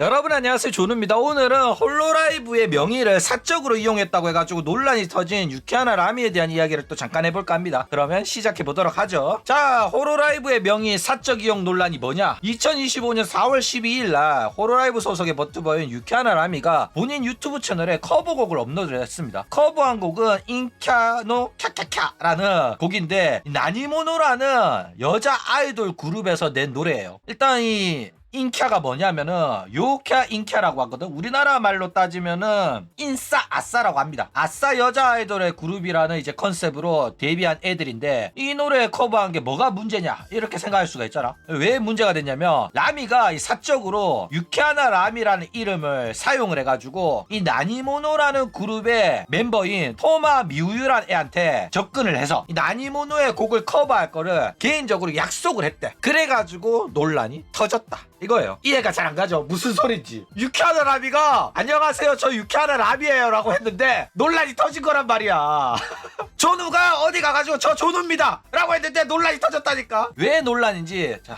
여러분 안녕하세요. 조누입니다. 오늘은 홀로라이브의 명의를 사적으로 이용했다고 해가지고 논란이 터진 유키하나 라미에 대한 이야기를 또 잠깐 해볼까 합니다. 그러면 시작해보도록 하죠. 자 홀로라이브의 명의 사적 이용 논란이 뭐냐? 2025년 4월 12일 날 홀로라이브 소속의 버튜버인 유키하나 라미가 본인 유튜브 채널에 커버곡을 업로드를 했습니다. 커버한 곡은 인캬노 캬캬캬라는 곡인데 나니모노라는 여자 아이돌 그룹에서 낸 노래예요. 일단 이 인캬가 뭐냐면은 요캬 인캬라고 하거든. 우리나라 말로 따지면은 인싸 아싸라고 합니다. 아싸 여자 아이돌의 그룹이라는 이제 컨셉으로 데뷔한 애들인데 이 노래 커버한 게 뭐가 문제냐? 이렇게 생각할 수가 있잖아. 왜 문제가 됐냐면 라미가 이 사적으로 유키하나 라미라는 이름을 사용을 해가지고 이 나니모노라는 그룹의 멤버인 토마 미우유라는 애한테 접근을 해서 이 나니모노의 곡을 커버할 거를 개인적으로 약속을 했대. 그래가지고 논란이 터졌다 이거예요. 이해가 잘 안 가죠. 무슨 소린지. 유키하나 라비가 안녕하세요. 저 유키하나 라비예요. 라고 했는데 논란이 터진 거란 말이야. 조누가 어디 가가지고 저 조누입니다. 라고 했는데 논란이 터졌다니까. 왜 논란인지 자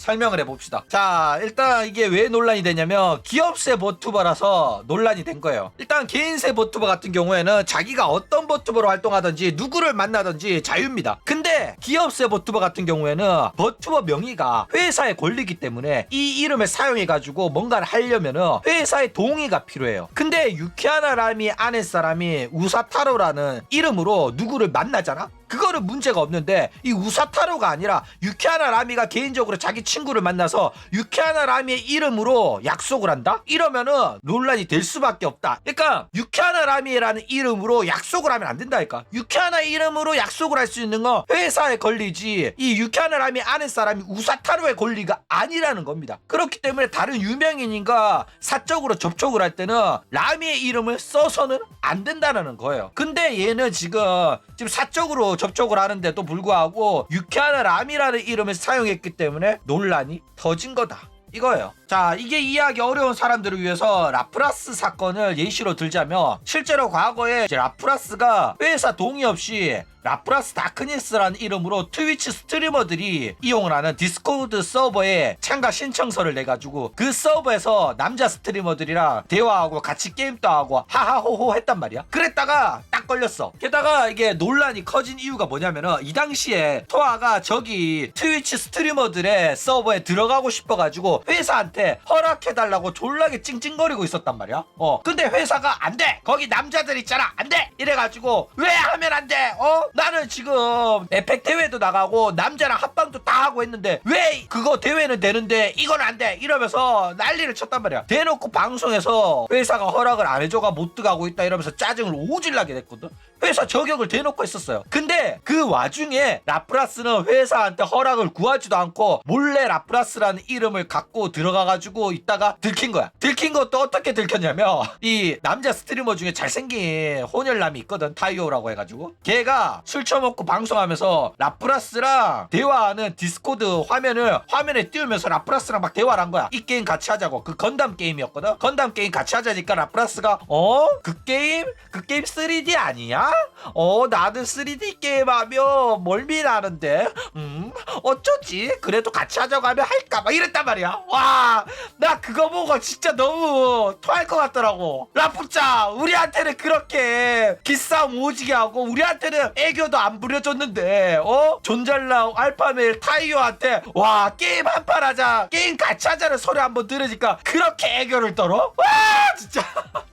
설명을 해봅시다. 자, 일단 이게 왜 논란이 되냐면 기업세 버튜버라서 논란이 된 거예요. 일단 개인세 버튜버 같은 경우에는 자기가 어떤 버튜버로 활동하든지 누구를 만나든지 자유입니다. 근데 기업세 버튜버 같은 경우에는 버튜버 명의가 회사에 걸리기 때문에 이 이름을 사용해가지고 뭔가를 하려면은 회사의 동의가 필요해요. 근데 유키하나 라미 아내 사람이 우사타로라는 이름으로 누구를 만나잖아? 그거는 문제가 없는데 이 우사타로가 아니라 유키하나 라미가 개인적으로 자기 친구를 만나서 유키하나 라미의 이름으로 약속을 한다? 이러면은 논란이 될 수밖에 없다. 그러니까 유키하나 라미라는 이름으로 약속을 하면 안 된다니까. 유키하나 이름으로 약속을 할 수 있는 건 회사에 걸리지 이 유키하나 라미 아는 사람이 우사타로의 권리가 아니라는 겁니다. 그렇기 때문에 다른 유명인인가 사적으로 접촉을 할 때는 라미의 이름을 써서는 안 된다는 거예요. 근데 얘는 지금 지금 사적으로 접촉을 하는데도 불구하고 유키하나 라미라는 이름을 사용했기 때문에 논란이 터진 거다. 이거예요. 자, 이게 이해하기 어려운 사람들을 위해서 라프라스 사건을 예시로 들자면 실제로 과거에 라프라스가 회사 동의 없이 라프라스 다크니스라는 이름으로 트위치 스트리머들이 이용을 하는 디스코드 서버에 참가 신청서를 내가지고 그 서버에서 남자 스트리머들이랑 대화하고 같이 게임도 하고 하하호호 했단 말이야. 그랬다가 딱 걸렸어. 게다가 이게 논란이 커진 이유가 뭐냐면은 이 당시에 토아가 저기 트위치 스트리머들의 서버에 들어가고 싶어가지고 회사한테 허락해달라고 졸라게 찡찡거리고 있었단 말이야. 어. 근데 회사가 안 돼! 거기 남자들 있잖아! 안 돼! 이래가지고 왜 하면 안 돼! 어? 나는 지금 에펙 대회도 나가고 남자랑 합방도 다 하고 했는데 왜 그거 대회는 되는데 이건 안 돼! 이러면서 난리를 쳤단 말이야. 대놓고 방송에서 회사가 허락을 안 해줘가 못 들어가고 있다 이러면서 짜증을 오질나게 냈거든. 회사 저격을 대놓고 했었어요. 근데 그 와중에 라프라스는 회사한테 허락을 구하지도 않고 몰래 라프라스라는 이름을 갖고 들어가가지고 있다가 들킨 거야. 들킨 것도 어떻게 들켰냐면 이 남자 스트리머 중에 잘생긴 혼혈남이 있거든. 타이오라고 해가지고 걔가 술 처먹고 방송하면서 라프라스랑 대화하는 디스코드 화면을 화면에 띄우면서 라프라스랑 막 대화를 한 거야. 이 게임 같이 하자고. 그 건담 게임이었거든. 건담 게임 같이 하자니까 라프라스가 어? 그 게임? 그 게임 3D 아니야? 어 나는 3D 게임 하면 멀미나는데 음 어쩌지? 그래도 같이 하자고 하면 할까? 막 이랬단 말이야. 와 나 그거 보고 진짜 너무 토할 것 같더라고. 라프짜 우리한테는 그렇게 기싸움 오지게 하고 우리한테는 애교도 안 부려줬는데 어? 존잘랑 알파메일 타이오한테 와 게임 한 판 하자 게임 같이 하자는 소리 한번 들으니까 그렇게 애교를 떨어? 와 진짜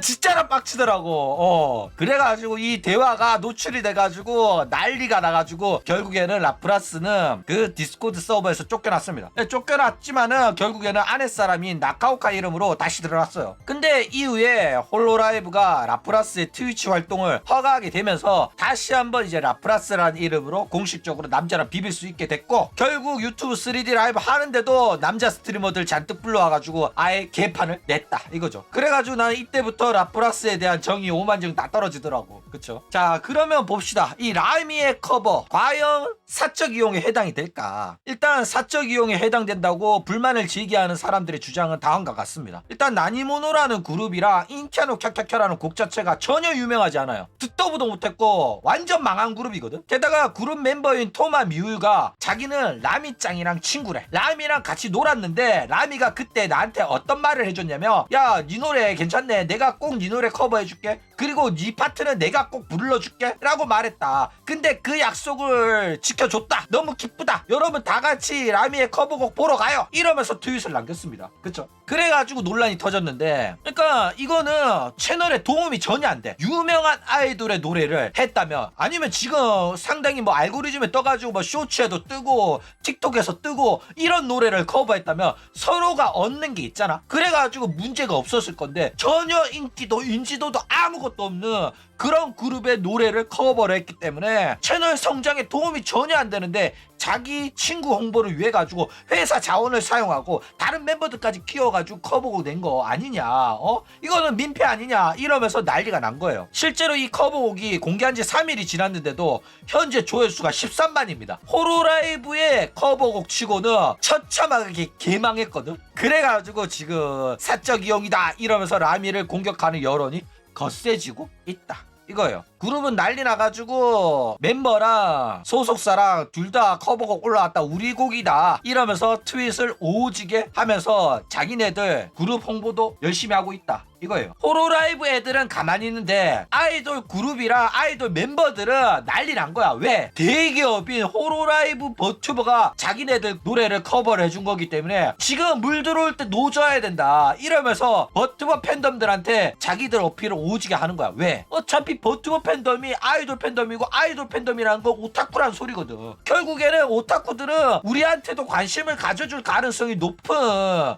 진짜로 빡치더라고. 어. 그래가지고 이 대화가 노출이 돼가지고 난리가 나가지고 결국에는 라프라스는 그 디스코드 서버에서 쫓겨났습니다. 네, 쫓겨났지만은 결국에는 아내 사람인 나카오카 이름으로 다시 들어갔어요. 근데 이후에 홀로라이브가 라프라스의 트위치 활동을 허가하게 되면서 다시 한번 이제 라프라스라는 이름으로 공식적으로 남자랑 비빌 수 있게 됐고 결국 유튜브 3D 라이브 하는데도 남자 스트리머들 잔뜩 불러와가지고 아예 개판을 냈다 이거죠. 그래가지고 이때부터 라프라스에 대한 정이 오만정 다 떨어지더라고. 그쵸? 자, 그러면 봅시다. 이 라미의 커버, 과연 사적 이용에 해당이 될까? 일단 사적 이용에 해당된다고 불만을 제기하는 사람들의 주장은 다음과 같습니다. 일단 나니모노라는 그룹이랑 인키아노 캬캬캬라는 곡 자체가 전혀 유명하지 않아요. 듣도 보도 못했고 완전 망한 그룹이거든. 게다가 그룹 멤버인 토마 미우가 자기는 라미짱이랑 친구래. 라미랑 같이 놀았는데 라미가 그때 나한테 어떤 말을 해줬냐면 야, 네 노래 괜찮 네. 내가 꼭 네 노래 커버해줄게. 그리고 네 파트는 내가 꼭 불러줄게. 라고 말했다. 근데 그 약속을 지켜줬다. 너무 기쁘다. 여러분 다 같이 라미의 커버곡 보러 가요. 이러면서 트윗을 남겼습니다. 그쵸? 그래가지고 논란이 터졌는데 그러니까 이거는 채널에 도움이 전혀 안 돼. 유명한 아이돌의 노래를 했다면 아니면 지금 상당히 뭐 알고리즘에 떠가지고 뭐 쇼츠에도 뜨고 틱톡에서 뜨고 이런 노래를 커버했다면 서로가 얻는 게 있잖아. 그래가지고 문제가 없었을 건데 전혀 인기도 인지도도 아무것도 없는 그런 그룹의 노래를 커버를 했기 때문에 채널 성장에 도움이 전혀 안 되는데 자기 친구 홍보를 위해 가지고 회사 자원을 사용하고 다른 멤버들까지 키워가지고 커버곡 낸거 아니냐 어? 이거는 민폐 아니냐 이러면서 난리가 난 거예요. 실제로 이 커버곡이 공개한 지 3일이 지났는데도 현재 조회수가 13만입니다. 호로라이브의 커버곡 치고는 처참하게 개망했거든. 그래가지고 지금 사적 이용이다 이러면서 라미를 공격하는 여론이 거세지고 있다. 이거예요. 그룹은 난리 나가지고 멤버랑 소속사랑 둘 다 커버곡 올라왔다. 우리 곡이다. 이러면서 트윗을 오지게 하면서 자기네들 그룹 홍보도 열심히 하고 있다. 이거예요. 호로라이브 애들은 가만히 있는데 아이돌 그룹이랑 아이돌 멤버들은 난리 난 거야. 왜? 대기업인 호로라이브 버튜버가 자기네들 노래를 커버를 해준 거기 때문에 지금 물 들어올 때 노져야 된다. 이러면서 버튜버 팬덤들한테 자기들 어필을 오지게 하는 거야. 왜? 어차피 버튜버 팬 덤이 아이돌 팬덤이고 아이돌 팬덤이라는 건 오타쿠란 소리거든. 결국에는 오타쿠들은 우리한테도 관심을 가져줄 가능성이 높은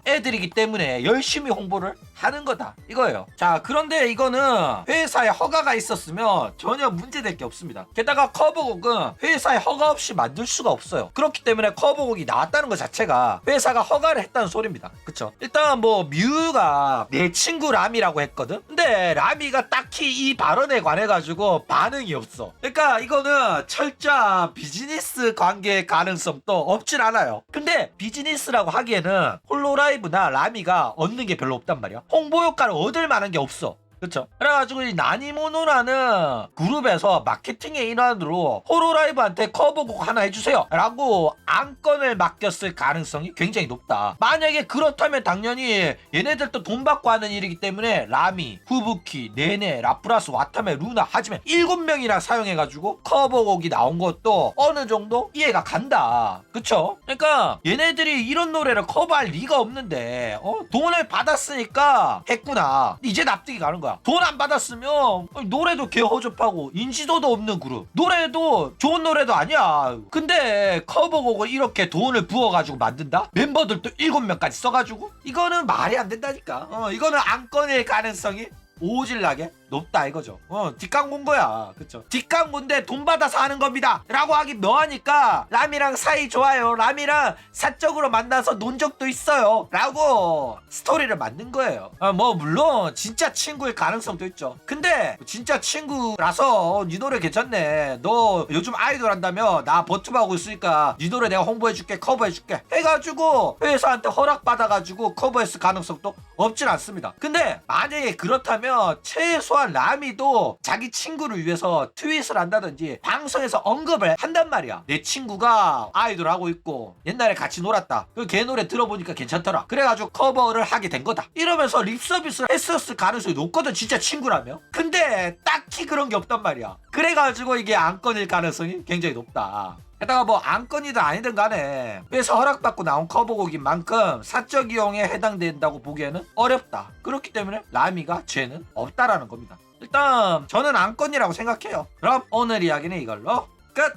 애들이기 때문에 열심히 홍보를 하는 거다. 이거예요. 자 그런데 이거는 회사에 허가가 있었으면 전혀 문제될 게 없습니다. 게다가 커버곡은 회사에 허가 없이 만들 수가 없어요. 그렇기 때문에 커버곡이 나왔다는 것 자체가 회사가 허가를 했다는 소리입니다. 그쵸? 일단 뭐 뮤가 내 친구 라미라고 했거든? 근데 라미가 딱히 이 발언에 관해 가지고 반응이 없어. 그러니까 이거는 철저한 비즈니스 관계 가능성도 없진 않아요. 근데 비즈니스라고 하기에는 홀로라이브나 라미가 얻는 게 별로 없단 말이야. 홍보 효과를 얻을 만한 게 없어 그쵸? 그래가지고 이 나니모노라는 그룹에서 마케팅의 일환으로 호로라이브한테 커버곡 하나 해주세요 라고 안건을 맡겼을 가능성이 굉장히 높다 만약에 그렇다면 당연히 얘네들도 돈 받고 하는 일이기 때문에 라미, 후부키, 네네, 라프라스, 와타메, 루나, 하지메 7명이나 사용해가지고 커버곡이 나온 것도 어느 정도 이해가 간다 그쵸? 그러니까 얘네들이 이런 노래를 커버할 리가 없는데 어? 돈을 받았으니까 했구나 이제 납득이 가는 거야 돈 안 받았으면 노래도 개 허접하고 인지도도 없는 그룹. 노래도 좋은 노래도 아니야. 근데 커버곡을 이렇게 돈을 부어가지고 만든다? 멤버들도 7명까지 써가지고? 이거는 말이 안 된다니까. 어, 이거는 안 꺼낼 가능성이 오질나게 높다 이거죠. 어, 뒷광고인 거야. 그쵸? 뒷광고인데 돈 받아서 하는 겁니다. 라고 하기 뭐하니까 람이랑 사이 좋아요. 람이랑 사적으로 만나서 논 적도 있어요. 라고 스토리를 만든 거예요. 아, 뭐 물론 진짜 친구일 가능성도 있죠. 근데 진짜 친구라서 네 노래 괜찮네. 너 요즘 아이돌 한다며 나 버튜브 하고 있으니까 네 노래 내가 홍보해줄게 커버해줄게 해가지고 회사한테 허락받아가지고 커버했을 가능성도 없진 않습니다. 근데 만약에 그렇다면 최소한 라미도 자기 친구를 위해서 트윗을 한다든지 방송에서 언급을 한단 말이야. 내 친구가 아이돌 하고 있고 옛날에 같이 놀았다. 그 걔 노래 들어보니까 괜찮더라. 그래가지고 커버를 하게 된 거다. 이러면서 립서비스를 했었을 가능성이 높거든. 진짜 친구라면. 근데 딱히 그런 게 없단 말이야. 그래가지고 이게 안건일 가능성이 굉장히 높다. 게다가 뭐 안건이든 아니든 간에 회사 허락받고 나온 커버곡인 만큼 사적 이용에 해당된다고 보기에는 어렵다. 그렇기 때문에 라미가 죄는 없다라는 겁니다. 일단 저는 안건이라고 생각해요. 그럼 오늘 이야기는 이걸로 끝!